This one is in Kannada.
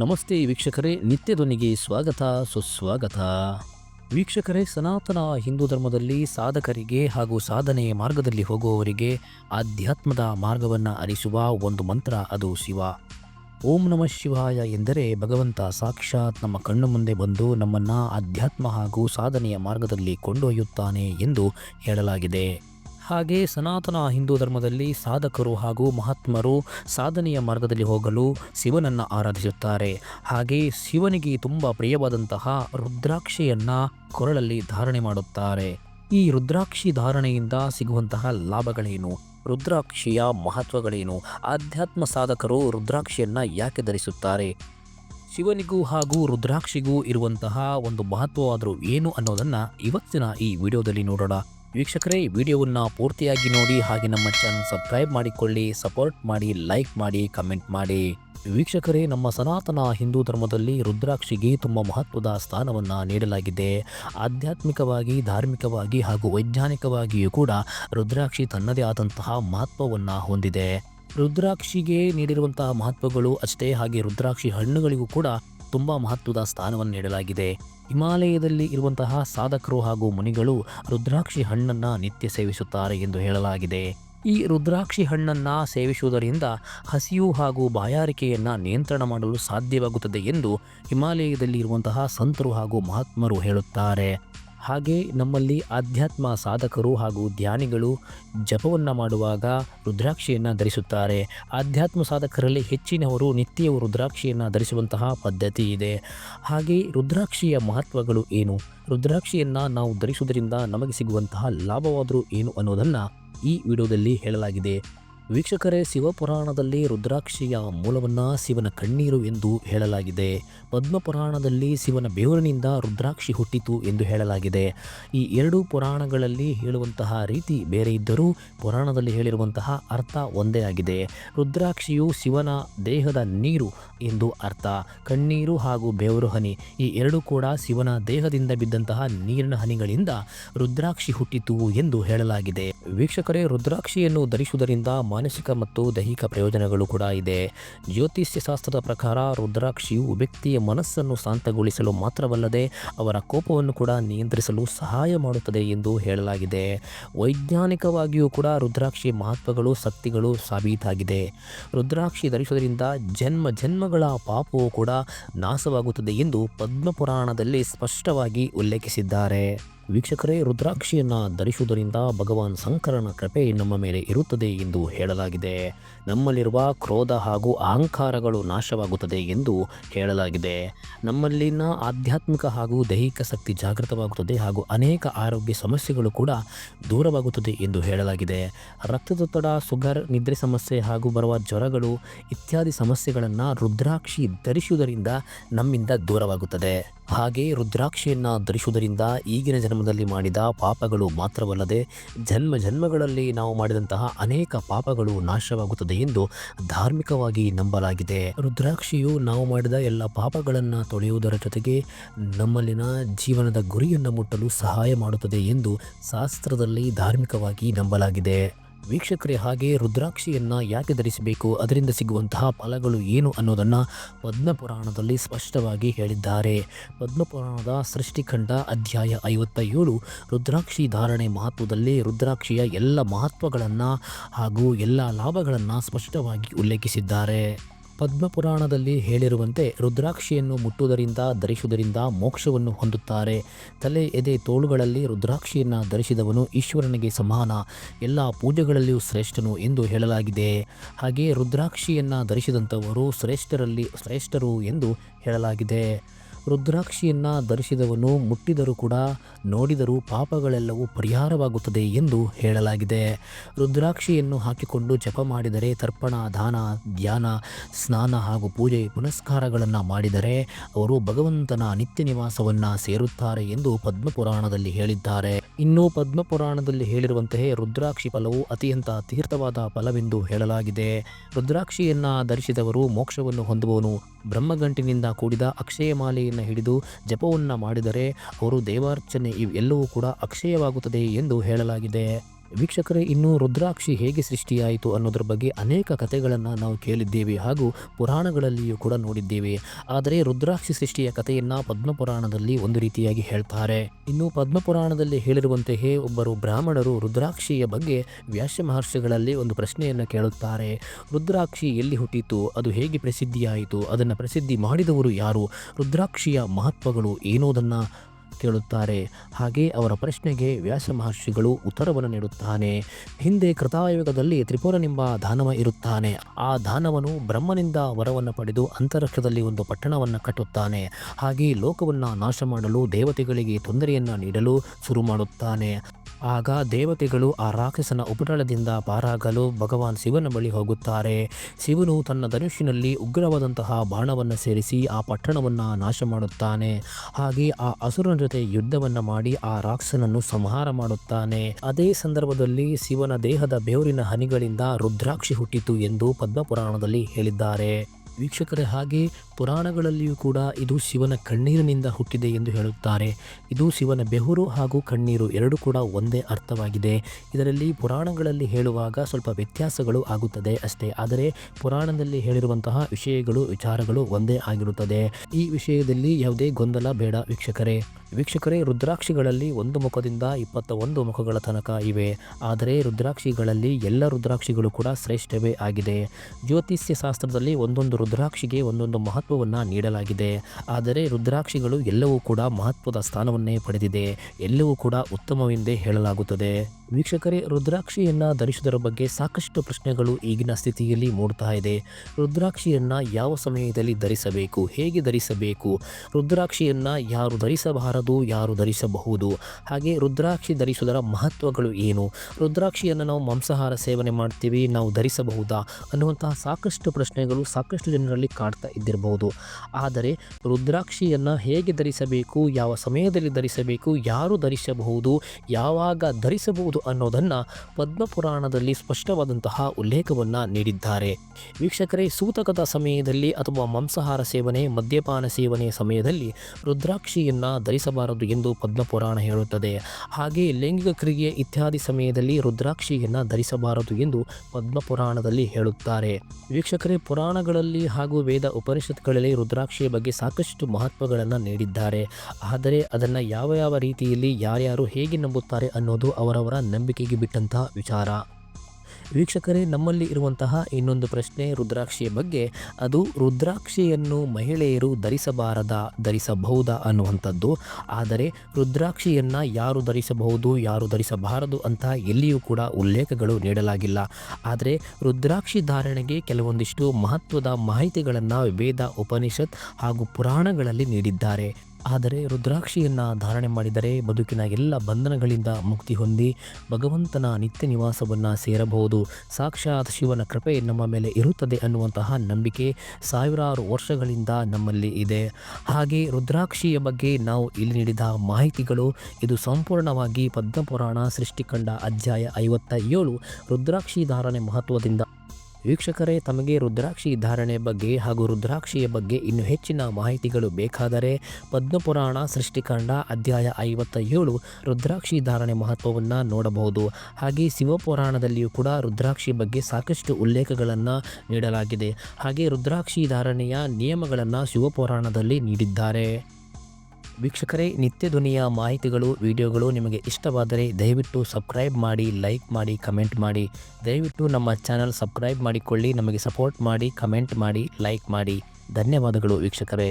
ನಮಸ್ತೆ ವೀಕ್ಷಕರೇ ನಿತ್ಯದೊನಿಗೆ ಸ್ವಾಗತ, ಸುಸ್ವಾಗತ. ವೀಕ್ಷಕರೇ, ಸನಾತನ ಹಿಂದೂ ಧರ್ಮದಲ್ಲಿ ಸಾಧಕರಿಗೆ ಹಾಗೂ ಸಾಧನೆಯ ಮಾರ್ಗದಲ್ಲಿ ಹೋಗುವವರಿಗೆ ಆಧ್ಯಾತ್ಮದ ಮಾರ್ಗವನ್ನು ಅರಿಸುವ ಒಂದು ಮಂತ್ರ ಅದು ಶಿವ. ಓಂ ನಮಃ ಶಿವಾಯ ಎಂದರೆ ಭಗವಂತ ಸಾಕ್ಷಾತ್ ನಮ್ಮ ಕಣ್ಣು ಮುಂದೆ ಬಂದು ನಮ್ಮನ್ನು ಆಧ್ಯಾತ್ಮ ಹಾಗೂ ಸಾಧನೆಯ ಮಾರ್ಗದಲ್ಲಿ ಕೊಂಡೊಯ್ಯುತ್ತಾನೆ ಎಂದು ಹೇಳಲಾಗಿದೆ. ಹಾಗೆ ಸನಾತನ ಹಿಂದೂ ಧರ್ಮದಲ್ಲಿ ಸಾಧಕರು ಹಾಗೂ ಮಹಾತ್ಮರು ಸಾಧನೆಯ ಮಾರ್ಗದಲ್ಲಿ ಹೋಗಲು ಶಿವನನ್ನು ಆರಾಧಿಸುತ್ತಾರೆ. ಹಾಗೆ ಶಿವನಿಗೆ ತುಂಬ ಪ್ರಿಯವಾದಂತಹ ರುದ್ರಾಕ್ಷಿಯನ್ನು ಕೊರಳಲ್ಲಿ ಧಾರಣೆ ಮಾಡುತ್ತಾರೆ. ಈ ರುದ್ರಾಕ್ಷಿ ಧಾರಣೆಯಿಂದ ಸಿಗುವಂತಹ ಲಾಭಗಳೇನು? ರುದ್ರಾಕ್ಷಿಯ ಮಹತ್ವಗಳೇನು? ಆಧ್ಯಾತ್ಮ ಸಾಧಕರು ರುದ್ರಾಕ್ಷಿಯನ್ನು ಯಾಕೆ ಧರಿಸುತ್ತಾರೆ? ಶಿವನಿಗೂ ಹಾಗೂ ರುದ್ರಾಕ್ಷಿಗೂ ಇರುವಂತಹ ಒಂದು ಮಹತ್ವವಾದರೂ ಏನು ಅನ್ನೋದನ್ನು ಇವತ್ತಿನ ಈ ವಿಡಿಯೋದಲ್ಲಿ ನೋಡೋಣ. ವೀಕ್ಷಕರೇ ವಿಡಿಯೋವನ್ನು ಪೂರ್ತಿಯಾಗಿ ನೋಡಿ, ಹಾಗೆ ನಮ್ಮ ಚಾನಲ್ ಸಬ್ಸ್ಕ್ರೈಬ್ ಮಾಡಿಕೊಳ್ಳಿ ಸಪೋರ್ಟ್ ಮಾಡಿ ಲೈಕ್ ಮಾಡಿ ಕಮೆಂಟ್ ಮಾಡಿ. ವೀಕ್ಷಕರೇ, ನಮ್ಮ ಸನಾತನ ಹಿಂದೂ ಧರ್ಮದಲ್ಲಿ ರುದ್ರಾಕ್ಷಿಗೆ ತುಂಬ ಮಹತ್ವದ ಸ್ಥಾನವನ್ನು ನೀಡಲಾಗಿದೆ. ಆಧ್ಯಾತ್ಮಿಕವಾಗಿ, ಧಾರ್ಮಿಕವಾಗಿ ಹಾಗೂ ವೈಜ್ಞಾನಿಕವಾಗಿಯೂ ಕೂಡ ರುದ್ರಾಕ್ಷಿ ತನ್ನದೇ ಆದಂತಹ ಮಹತ್ವವನ್ನು ಹೊಂದಿದೆ. ರುದ್ರಾಕ್ಷಿಗೆ ನೀಡಿರುವಂತಹ ಮಹತ್ವಗಳು ಅಷ್ಟೇ, ಹಾಗೆ ರುದ್ರಾಕ್ಷಿ ಹಣ್ಣುಗಳಿಗೂ ಕೂಡ ತುಂಬ ಮಹತ್ವದ ಸ್ಥಾನವನ್ನು ನೀಡಲಾಗಿದೆ. ಹಿಮಾಲಯದಲ್ಲಿ ಇರುವಂತಹ ಸಾಧಕರು ಹಾಗೂ ಮುನಿಗಳು ರುದ್ರಾಕ್ಷಿ ಹಣ್ಣನ್ನು ನಿತ್ಯ ಸೇವಿಸುತ್ತಾರೆ ಎಂದು ಹೇಳಲಾಗಿದೆ. ಈ ರುದ್ರಾಕ್ಷಿ ಹಣ್ಣನ್ನು ಸೇವಿಸುವುದರಿಂದ ಹಸಿವು ಹಾಗೂ ಬಾಯಾರಿಕೆಯನ್ನು ನಿಯಂತ್ರಣ ಮಾಡಲು ಸಾಧ್ಯವಾಗುತ್ತದೆ ಎಂದು ಹಿಮಾಲಯದಲ್ಲಿ ಇರುವಂತಹ ಸಂತರು ಹಾಗೂ ಮಹಾತ್ಮರು ಹೇಳುತ್ತಾರೆ. ಹಾಗೆ ನಮ್ಮಲ್ಲಿ ಆಧ್ಯಾತ್ಮ ಸಾಧಕರು ಹಾಗೂ ಧ್ಯಾನಿಗಳು ಜಪವನ್ನು ಮಾಡುವಾಗ ರುದ್ರಾಕ್ಷಿಯನ್ನು ಧರಿಸುತ್ತಾರೆ. ಆಧ್ಯಾತ್ಮ ಸಾಧಕರಲ್ಲಿ ಹೆಚ್ಚಿನವರು ನಿತ್ಯವು ರುದ್ರಾಕ್ಷಿಯನ್ನು ಧರಿಸುವಂತಹ ಪದ್ಧತಿ ಇದೆ. ಹಾಗೆ ರುದ್ರಾಕ್ಷಿಯ ಮಹತ್ವಗಳು ಏನು? ರುದ್ರಾಕ್ಷಿಯನ್ನು ನಾವು ಧರಿಸುವುದರಿಂದ ನಮಗೆ ಸಿಗುವಂತಹ ಲಾಭವಾದರೂ ಏನು ಅನ್ನೋದನ್ನು ಈ ವಿಡಿಯೋದಲ್ಲಿ ಹೇಳಲಾಗಿದೆ. ವೀಕ್ಷಕರೇ, ಶಿವಪುರಾಣದಲ್ಲಿ ರುದ್ರಾಕ್ಷಿಯ ಮೂಲವನ್ನು ಶಿವನ ಕಣ್ಣೀರು ಎಂದು ಹೇಳಲಾಗಿದೆ. ಪದ್ಮಪುರಾಣದಲ್ಲಿ ಶಿವನ ಬೆವರಿನಿಂದ ರುದ್ರಾಕ್ಷಿ ಹುಟ್ಟಿತು ಎಂದು ಹೇಳಲಾಗಿದೆ. ಈ ಎರಡೂ ಪುರಾಣಗಳಲ್ಲಿ ಹೇಳುವಂತಹ ರೀತಿ ಬೇರೆ ಇದ್ದರೂ ಪುರಾಣದಲ್ಲಿ ಹೇಳಿರುವಂತಹ ಅರ್ಥ ಒಂದೇ ಆಗಿದೆ. ರುದ್ರಾಕ್ಷಿಯು ಶಿವನ ದೇಹದ ನೀರು ಎಂದು ಅರ್ಥ. ಕಣ್ಣೀರು ಹಾಗೂ ಬೆವರು ಹನಿ, ಈ ಎರಡೂ ಕೂಡ ಶಿವನ ದೇಹದಿಂದ ಬಿದ್ದಂತಹ ನೀರಿನ ಹನಿಗಳಿಂದ ರುದ್ರಾಕ್ಷಿ ಹುಟ್ಟಿತು ಎಂದು ಹೇಳಲಾಗಿದೆ. ವೀಕ್ಷಕರೇ, ರುದ್ರಾಕ್ಷಿಯನ್ನು ಧರಿಸುವುದರಿಂದ ಮಾನಸಿಕ ಮತ್ತು ದೈಹಿಕ ಪ್ರಯೋಜನಗಳು ಕೂಡ ಇದೆ. ಜ್ಯೋತಿಷ್ಯ ಶಾಸ್ತ್ರದ ಪ್ರಕಾರ ರುದ್ರಾಕ್ಷಿಯು ವ್ಯಕ್ತಿಯ ಮನಸ್ಸನ್ನು ಶಾಂತಗೊಳಿಸಲು ಮಾತ್ರವಲ್ಲದೆ ಅವರ ಕೋಪವನ್ನು ಕೂಡ ನಿಯಂತ್ರಿಸಲು ಸಹಾಯ ಮಾಡುತ್ತದೆ ಎಂದು ಹೇಳಲಾಗಿದೆ. ವೈಜ್ಞಾನಿಕವಾಗಿಯೂ ಕೂಡ ರುದ್ರಾಕ್ಷಿ ಮಹತ್ವಗಳು, ಶಕ್ತಿಗಳು ಸಾಬೀತಾಗಿದೆ. ರುದ್ರಾಕ್ಷಿ ಧರಿಸುವುದರಿಂದ ಜನ್ಮ ಜನ್ಮಗಳ ಪಾಪವು ಕೂಡ ನಾಶವಾಗುತ್ತದೆ ಎಂದು ಪದ್ಮಪುರಾಣದಲ್ಲಿ ಸ್ಪಷ್ಟವಾಗಿ ಉಲ್ಲೇಖಿಸಿದ್ದಾರೆ. ವೀಕ್ಷಕರೇ, ರುದ್ರಾಕ್ಷಿಯನ್ನು ಧರಿಸುವುದರಿಂದ ಭಗವಾನ್ ಶಂಕರನ ಕೃಪೆ ನಮ್ಮ ಮೇಲೆ ಇರುತ್ತದೆ ಎಂದು ಹೇಳಲಾಗಿದೆ. ನಮ್ಮಲ್ಲಿರುವ ಕ್ರೋಧ ಹಾಗೂ ಅಹಂಕಾರಗಳು ನಾಶವಾಗುತ್ತದೆ ಎಂದು ಹೇಳಲಾಗಿದೆ. ನಮ್ಮಲ್ಲಿನ ಆಧ್ಯಾತ್ಮಿಕ ಹಾಗೂ ದೈಹಿಕ ಶಕ್ತಿ ಜಾಗೃತವಾಗುತ್ತದೆ ಹಾಗೂ ಅನೇಕ ಆರೋಗ್ಯ ಸಮಸ್ಯೆಗಳು ಕೂಡ ದೂರವಾಗುತ್ತದೆ ಎಂದು ಹೇಳಲಾಗಿದೆ. ರಕ್ತದೊತ್ತಡ ಸುಗರ್ ನಿದ್ರೆ ಸಮಸ್ಯೆ ಹಾಗೂ ಬರುವ ಜ್ವರಗಳು ಇತ್ಯಾದಿ ಸಮಸ್ಯೆಗಳನ್ನು ರುದ್ರಾಕ್ಷಿ ಧರಿಸುವುದರಿಂದ ನಮ್ಮಿಂದ ದೂರವಾಗುತ್ತದೆ. ಹಾಗೆ ರುದ್ರಾಕ್ಷಿಯನ್ನು ಧರಿಸುವುದರಿಂದ ಈಗಿನ ಜನ್ಮದಲ್ಲಿ ಮಾಡಿದ ಪಾಪಗಳು ಮಾತ್ರವಲ್ಲದೆ ಜನ್ಮ ಜನ್ಮಗಳಲ್ಲಿ ನಾವು ಮಾಡಿದಂತಹ ಅನೇಕ ಪಾಪಗಳು ನಾಶವಾಗುತ್ತದೆ ಎಂದು ಧಾರ್ಮಿಕವಾಗಿ ನಂಬಲಾಗಿದೆ. ರುದ್ರಾಕ್ಷಿಯು ನಾವು ಮಾಡಿದ ಎಲ್ಲ ಪಾಪಗಳನ್ನು ತೊಳೆಯುವುದರ ಜೊತೆಗೆ ನಮ್ಮಲ್ಲಿನ ಜೀವನದ ಗುರಿಯನ್ನು ಮುಟ್ಟಲು ಸಹಾಯ ಮಾಡುತ್ತದೆ ಎಂದು ಶಾಸ್ತ್ರದಲ್ಲಿ ಧಾರ್ಮಿಕವಾಗಿ ನಂಬಲಾಗಿದೆ. ವೀಕ್ಷಕರೇ, ಹಾಗೆ ರುದ್ರಾಕ್ಷಿಯನ್ನು ಯಾಕೆ ಧರಿಸಬೇಕು? ಅದರಿಂದ ಸಿಗುವಂತಹ ಫಲಗಳು ಏನು ಅನ್ನೋದನ್ನು ಪದ್ಮಪುರಾಣದಲ್ಲಿ ಸ್ಪಷ್ಟವಾಗಿ ಹೇಳಿದ್ದಾರೆ. ಪದ್ಮಪುರಾಣದ ಸೃಷ್ಟಿಖಂಡ ಅಧ್ಯಾಯ ಐವತ್ತ ಏಳು ರುದ್ರಾಕ್ಷಿ ಧಾರಣೆ ಮಹತ್ವದಲ್ಲಿ ರುದ್ರಾಕ್ಷಿಯ ಎಲ್ಲ ಮಹತ್ವಗಳನ್ನು ಹಾಗೂ ಎಲ್ಲ ಲಾಭಗಳನ್ನು ಸ್ಪಷ್ಟವಾಗಿ ಉಲ್ಲೇಖಿಸಿದ್ದಾರೆ. ಪದ್ಮಪುರಾಣದಲ್ಲಿ ಹೇಳಿರುವಂತೆ ರುದ್ರಾಕ್ಷಿಯನ್ನು ಮುಟ್ಟುವುದರಿಂದ, ಧರಿಸುವುದರಿಂದ ಮೋಕ್ಷವನ್ನು ಹೊಂದುತ್ತಾರೆ. ತಲೆ, ಎದೆ, ತೋಳುಗಳಲ್ಲಿ ರುದ್ರಾಕ್ಷಿಯನ್ನು ಧರಿಸಿದವನು ಈಶ್ವರನಿಗೆ ಸಮಾನ, ಎಲ್ಲ ಪೂಜೆಗಳಲ್ಲಿಯೂ ಶ್ರೇಷ್ಠನು ಎಂದು ಹೇಳಲಾಗಿದೆ. ಹಾಗೆ ರುದ್ರಾಕ್ಷಿಯನ್ನು ಧರಿಸಿದಂಥವರು ಶ್ರೇಷ್ಠರಲ್ಲಿ ಶ್ರೇಷ್ಠರು ಎಂದು ಹೇಳಲಾಗಿದೆ. ರುದ್ರಾಕ್ಷಿಯನ್ನು ಧರಿಸಿದವನು ಮುಟ್ಟಿದರೂ ಕೂಡ ನೋಡಿದರೂ ಪಾಪಗಳೆಲ್ಲವೂ ಪರಿಹಾರವಾಗುತ್ತದೆ ಎಂದು ಹೇಳಲಾಗಿದೆ. ರುದ್ರಾಕ್ಷಿಯನ್ನು ಹಾಕಿಕೊಂಡು ಜಪ ಮಾಡಿದರೆ ತರ್ಪಣ, ದಾನ, ಧ್ಯಾನ, ಸ್ನಾನ ಹಾಗೂ ಪೂಜೆ ಪುನಸ್ಕಾರಗಳನ್ನು ಮಾಡಿದರೆ ಅವರು ಭಗವಂತನ ನಿತ್ಯ ನಿವಾಸವನ್ನು ಸೇರುತ್ತಾರೆ ಎಂದು ಪದ್ಮಪುರಾಣದಲ್ಲಿ ಹೇಳಿದ್ದಾರೆ. ಇನ್ನು ಪದ್ಮಪುರಾಣದಲ್ಲಿ ಹೇಳಿರುವಂತೆಯೇ ರುದ್ರಾಕ್ಷಿ ಫಲವು ಅತ್ಯಂತ ತೀರ್ಥವಾದ ಫಲವೆಂದು ಹೇಳಲಾಗಿದೆ. ರುದ್ರಾಕ್ಷಿಯನ್ನು ಧರಿಸಿದವರು ಮೋಕ್ಷವನ್ನು ಹೊಂದುವನು ಬ್ರಹ್ಮಗಂಟಿನಿಂದ ಕೂಡಿದ ಅಕ್ಷಯ ಮಾಲೆಯನ್ನು ಹಿಡಿದು ಜಪವನ್ನು ಮಾಡಿದರೆ ಅವರು ದೇವಾರ್ಚನೆ ಇವೆಲ್ಲವೂ ಕೂಡ ಅಕ್ಷಯವಾಗುತ್ತದೆ ಎಂದು ಹೇಳಲಾಗಿದೆ. ವೀಕ್ಷಕರೇ, ಇನ್ನು ರುದ್ರಾಕ್ಷಿ ಹೇಗೆ ಸೃಷ್ಟಿಯಾಯಿತು ಅನ್ನೋದ್ರ ಬಗ್ಗೆ ಅನೇಕ ಕಥೆಗಳನ್ನು ನಾವು ಕೇಳಿದ್ದೇವೆ ಹಾಗೂ ಪುರಾಣಗಳಲ್ಲಿಯೂ ಕೂಡ ನೋಡಿದ್ದೇವೆ. ಆದರೆ ರುದ್ರಾಕ್ಷಿ ಸೃಷ್ಟಿಯ ಕಥೆಯನ್ನು ಪದ್ಮಪುರಾಣದಲ್ಲಿ ಒಂದು ರೀತಿಯಾಗಿ ಹೇಳ್ತಾರೆ. ಇನ್ನು ಪದ್ಮಪುರಾಣದಲ್ಲಿ ಹೇಳಿರುವಂತೆಯೇ ಒಬ್ಬರು ಬ್ರಾಹ್ಮಣರು ರುದ್ರಾಕ್ಷಿಯ ಬಗ್ಗೆ ವ್ಯಾಸ ಮಹರ್ಷಿಗಳಲ್ಲಿ ಒಂದು ಪ್ರಶ್ನೆಯನ್ನು ಕೇಳುತ್ತಾರೆ. ರುದ್ರಾಕ್ಷಿ ಎಲ್ಲಿ ಹುಟ್ಟಿತು? ಅದು ಹೇಗೆ ಪ್ರಸಿದ್ಧಿಯಾಯಿತು? ಅದನ್ನು ಪ್ರಸಿದ್ಧಿ ಮಾಡಿದವರು ಯಾರು? ರುದ್ರಾಕ್ಷಿಯ ಮಹತ್ವಗಳು ಏನೋದನ್ನು ಕೇಳುತ್ತಾರೆ. ಹಾಗೆ ಅವರ ಪ್ರಶ್ನೆಗೆ ವ್ಯಾಸ ಮಹರ್ಷಿಗಳು ಉತ್ತರವನ್ನು ನೀಡುತ್ತಾನೆ. ಹಿಂದೆ ಕೃತಾಯುಗದಲ್ಲಿ ತ್ರಿಪುರನೆಂಬ ದಾನವ ಇರುತ್ತಾನೆ. ಆ ದಾನವನು ಬ್ರಹ್ಮನಿಂದ ವರವನ್ನು ಪಡೆದು ಅಂತರಿಕ್ಷದಲ್ಲಿ ಒಂದು ಪಟ್ಟಣವನ್ನು ಕಟ್ಟುತ್ತಾನೆ. ಹಾಗೆ ಲೋಕವನ್ನು ನಾಶ ಮಾಡಲು ದೇವತೆಗಳಿಗೆ ತೊಂದರೆಯನ್ನು ನೀಡಲು ಶುರು ಮಾಡುತ್ತಾನೆ. ಆಗ ದೇವತೆಗಳು ಆ ರಾಕ್ಷಸನ ಉಪಟಳದಿಂದ ಪಾರಾಗಲು ಭಗವಾನ್ ಶಿವನ ಬಳಿ ಹೋಗುತ್ತಾರೆ. ಶಿವನು ತನ್ನ ಧನುಷ್ಯನಲ್ಲಿ ಉಗ್ರವಾದಂತಹ ಬಾಣವನ್ನು ಸೇರಿಸಿ ಆ ಪಟ್ಟಣವನ್ನು ನಾಶ ಮಾಡುತ್ತಾನೆ. ಹಾಗೆ ಆ ಅಸುರನ ಜೊತೆ ಯುದ್ಧವನ್ನು ಮಾಡಿ ಆ ರಾಕ್ಷಸನನ್ನು ಸಂಹಾರ ಮಾಡುತ್ತಾನೆ. ಅದೇ ಸಂದರ್ಭದಲ್ಲಿ ಶಿವನ ದೇಹದ ಬೆವರಿನ ಹನಿಗಳಿಂದ ರುದ್ರಾಕ್ಷಿ ಹುಟ್ಟಿತು ಎಂದು ಪದ್ಮಪುರಾಣದಲ್ಲಿ ಹೇಳಿದ್ದಾರೆ. ವೀಕ್ಷಕರೇ, ಹಾಗೆ ಪುರಾಣಗಳಲ್ಲಿಯೂ ಕೂಡ ಇದು ಶಿವನ ಕಣ್ಣೀರಿನಿಂದ ಹುಟ್ಟಿದೆ ಎಂದು ಹೇಳುತ್ತಾರೆ. ಇದು ಶಿವನ ಬೆಹುರು ಹಾಗೂ ಕಣ್ಣೀರು ಎರಡು ಕೂಡ ಒಂದೇ ಅರ್ಥವಾಗಿದೆ. ಇದರಲ್ಲಿ ಪುರಾಣಗಳಲ್ಲಿ ಹೇಳುವಾಗ ಸ್ವಲ್ಪ ವ್ಯತ್ಯಾಸಗಳು ಆಗುತ್ತದೆ ಅಷ್ಟೇ. ಆದರೆ ಪುರಾಣದಲ್ಲಿ ಹೇಳಿರುವಂತಹ ವಿಷಯಗಳು, ವಿಚಾರಗಳು ಒಂದೇ ಆಗಿರುತ್ತದೆ. ಈ ವಿಷಯದಲ್ಲಿ ಯಾವುದೇ ಗೊಂದಲ ಬೇಡ ವೀಕ್ಷಕರೇ. ವೀಕ್ಷಕರೇ, ರುದ್ರಾಕ್ಷಿಗಳಲ್ಲಿ ಒಂದು ಮುಖದಿಂದ ಇಪ್ಪತ್ತ ಒಂದು ಮುಖಗಳ ತನಕ ಇವೆ. ಆದರೆ ರುದ್ರಾಕ್ಷಿಗಳಲ್ಲಿ ಎಲ್ಲ ರುದ್ರಾಕ್ಷಿಗಳು ಕೂಡ ಶ್ರೇಷ್ಠವೇ ಆಗಿದೆ. ಜ್ಯೋತಿಷ್ಯ ಶಾಸ್ತ್ರದಲ್ಲಿ ಒಂದೊಂದು ರುದ್ರಾಕ್ಷಿಗೆ ಒಂದೊಂದು ಮಹತ್ವವನ್ನು ನೀಡಲಾಗಿದೆ. ಆದರೆ ರುದ್ರಾಕ್ಷಿಗಳು ಎಲ್ಲವೂ ಕೂಡ ಮಹತ್ವದ ಸ್ಥಾನವನ್ನೇ ಪಡೆದಿದೆ. ಎಲ್ಲವೂ ಕೂಡ ಉತ್ತಮವೆಂದೇ ಹೇಳಲಾಗುತ್ತದೆ. ವೀಕ್ಷಕರೇ, ರುದ್ರಾಕ್ಷಿಯನ್ನು ಧರಿಸುವುದರ ಬಗ್ಗೆ ಸಾಕಷ್ಟು ಪ್ರಶ್ನೆಗಳು ಈಗಿನ ಸ್ಥಿತಿಯಲ್ಲಿ ಮೂಡ್ತಾ ಇದೆ. ರುದ್ರಾಕ್ಷಿಯನ್ನು ಯಾವ ಸಮಯದಲ್ಲಿ ಧರಿಸಬೇಕು, ಹೇಗೆ ಧರಿಸಬೇಕು, ರುದ್ರಾಕ್ಷಿಯನ್ನು ಯಾರು ಧರಿಸಬಾರದು, ಯಾರು ಧರಿಸಬಹುದು, ಹಾಗೆ ರುದ್ರಾಕ್ಷಿ ಧರಿಸುವುದರ ಮಹತ್ವಗಳು ಏನು, ರುದ್ರಾಕ್ಷಿಯನ್ನು ನಾವು ಮಾಂಸಾಹಾರ ಸೇವನೆ ಮಾಡ್ತೀವಿ, ನಾವು ಧರಿಸಬಹುದಾ ಅನ್ನುವಂತಹ ಸಾಕಷ್ಟು ಪ್ರಶ್ನೆಗಳು ಸಾಕಷ್ಟು ಜನರಲ್ಲಿ ಕಾಡ್ತಾ ಇದ್ದಿರಬಹುದು ಆದರೆ ರುದ್ರಾಕ್ಷಿಯನ್ನು ಹೇಗೆ ಧರಿಸಬೇಕು, ಯಾವ ಸಮಯದಲ್ಲಿ ಧರಿಸಬೇಕು, ಯಾರು ಧರಿಸಬಹುದು, ಯಾವಾಗ ಧರಿಸಬಹುದು ಅನ್ನೋದನ್ನು ಪದ್ಮಪುರಾಣದಲ್ಲಿ ಸ್ಪಷ್ಟವಾದಂತಹ ಉಲ್ಲೇಖವನ್ನು ನೀಡಿದ್ದಾರೆ. ವೀಕ್ಷಕರೇ, ಸೂತಕದ ಸಮಯದಲ್ಲಿ ಅಥವಾ ಮಾಂಸಾಹಾರ ಸೇವನೆ, ಮದ್ಯಪಾನ ಸೇವನೆ ಸಮಯದಲ್ಲಿ ರುದ್ರಾಕ್ಷಿಯನ್ನು ಧರಿಸಬಾರದು ಎಂದು ಪದ್ಮಪುರಾಣ ಹೇಳುತ್ತದೆ. ಹಾಗೆ ಲೈಂಗಿಕ ಕ್ರಿಯೆ ಇತ್ಯಾದಿ ಸಮಯದಲ್ಲಿ ರುದ್ರಾಕ್ಷಿಯನ್ನು ಧರಿಸಬಾರದು ಎಂದು ಪದ್ಮಪುರಾಣದಲ್ಲಿ ಹೇಳುತ್ತಾರೆ. ವೀಕ್ಷಕರೇ, ಪುರಾಣಗಳಲ್ಲಿ ಹಾಗೂ ವೇದ ಉಪನಿಷತ್ಗಳಲ್ಲಿ ರುದ್ರಾಕ್ಷಿಯ ಬಗ್ಗೆ ಸಾಕಷ್ಟು ಮಹತ್ವಗಳನ್ನು ನೀಡಿದ್ದಾರೆ. ಆದರೆ ಅದನ್ನು ಯಾವ ಯಾವ ರೀತಿಯಲ್ಲಿ ಯಾರ್ಯಾರು ಹೇಗೆ ನಂಬುತ್ತಾರೆ ಅನ್ನೋದು ಅವರವರ ನಂಬಿಕೆಗೆ ಬಿಟ್ಟಂತಹ ವಿಚಾರ. ವೀಕ್ಷಕರೇ, ನಮ್ಮಲ್ಲಿ ಇರುವಂತಹ ಇನ್ನೊಂದು ಪ್ರಶ್ನೆ ರುದ್ರಾಕ್ಷಿಯ ಬಗ್ಗೆ. ಅದು ರುದ್ರಾಕ್ಷಿಯನ್ನು ಮಹಿಳೆಯರು ಧರಿಸಬಾರದ, ಧರಿಸಬಹುದಾ ಅನ್ನುವಂಥದ್ದು. ಆದರೆ ರುದ್ರಾಕ್ಷಿಯನ್ನು ಯಾರು ಧರಿಸಬಹುದು, ಯಾರು ಧರಿಸಬಾರದು ಅಂತ ಎಲ್ಲಿಯೂ ಕೂಡ ಉಲ್ಲೇಖಗಳು ನೀಡಲಾಗಿಲ್ಲ. ಆದರೆ ರುದ್ರಾಕ್ಷಿ ಧಾರಣೆಗೆ ಕೆಲವೊಂದಿಷ್ಟು ಮಹತ್ವದ ಮಾಹಿತಿಗಳನ್ನು ವೇದ, ಉಪನಿಷತ್ ಹಾಗೂ ಪುರಾಣಗಳಲ್ಲಿ ನೀಡಿದ್ದಾರೆ. ಆದರೆ ರುದ್ರಾಕ್ಷಿಯನ್ನು ಧಾರಣೆ ಮಾಡಿದರೆ ಬದುಕಿನ ಎಲ್ಲ ಬಂಧನಗಳಿಂದ ಮುಕ್ತಿ ಹೊಂದಿ ಭಗವಂತನ ನಿತ್ಯ ನಿವಾಸವನ್ನು ಸೇರಬಹುದು. ಸಾಕ್ಷಾತ್ ಶಿವನ ಕೃಪೆ ನಮ್ಮ ಮೇಲೆ ಇರುತ್ತದೆ ಅನ್ನುವಂತಹ ನಂಬಿಕೆ ಸಾವಿರಾರು ವರ್ಷಗಳಿಂದ ನಮ್ಮಲ್ಲಿ ಇದೆ. ಹಾಗೆ ರುದ್ರಾಕ್ಷಿಯ ಬಗ್ಗೆ ನಾವು ಇಲ್ಲಿ ನೀಡಿದ ಮಾಹಿತಿಗಳು ಇದು ಸಂಪೂರ್ಣವಾಗಿ ಪದ್ಮಪುರಾಣ ಸೃಷ್ಟಿಕಂಡ ಅಧ್ಯಾಯ ಐವತ್ತ ಏಳು ರುದ್ರಾಕ್ಷಿ ಧಾರಣೆ ಮಹತ್ವದಿಂದ ವೀಕ್ಷಕರೇ, ತಮಗೆ ರುದ್ರಾಕ್ಷಿ ಧಾರಣೆ ಬಗ್ಗೆ ಹಾಗೂ ರುದ್ರಾಕ್ಷಿಯ ಬಗ್ಗೆ ಇನ್ನು ಹೆಚ್ಚಿನ ಮಾಹಿತಿಗಳು ಬೇಕಾದರೆ ಪದ್ಮಪುರಾಣ ಸೃಷ್ಟಿಕಾಂಡ ಅಧ್ಯಾಯ ಐವತ್ತ ಏಳು ರುದ್ರಾಕ್ಷಿ ಧಾರಣೆ ಮಹತ್ವವನ್ನು ನೋಡಬಹುದು. ಹಾಗೆ ಶಿವಪುರಾಣದಲ್ಲಿಯೂ ಕೂಡ ರುದ್ರಾಕ್ಷಿ ಬಗ್ಗೆ ಸಾಕಷ್ಟು ಉಲ್ಲೇಖಗಳನ್ನು ನೀಡಲಾಗಿದೆ. ಹಾಗೆ ರುದ್ರಾಕ್ಷಿ ಧಾರಣೆಯ ನಿಯಮಗಳನ್ನು ಶಿವಪುರಾಣದಲ್ಲಿ ನೀಡಿದ್ದಾರೆ. ವೀಕ್ಷಕರೇ, ನಿತ್ಯ ಧ್ವನಿಯ ಮಾಹಿತಿಗಳು, ವಿಡಿಯೋಗಳು ನಿಮಗೆ ಇಷ್ಟವಾದರೆ ದಯವಿಟ್ಟು ಸಬ್ಸ್ಕ್ರೈಬ್ ಮಾಡಿ, ಲೈಕ್ ಮಾಡಿ, ಕಮೆಂಟ್ ಮಾಡಿ. ದಯವಿಟ್ಟು ನಮ್ಮ ಚಾನಲ್ ಸಬ್ಸ್ಕ್ರೈಬ್ ಮಾಡಿಕೊಳ್ಳಿ, ನಮಗೆ ಸಪೋರ್ಟ್ ಮಾಡಿ, ಕಮೆಂಟ್ ಮಾಡಿ, ಲೈಕ್ ಮಾಡಿ. ಧನ್ಯವಾದಗಳು ವೀಕ್ಷಕರೇ.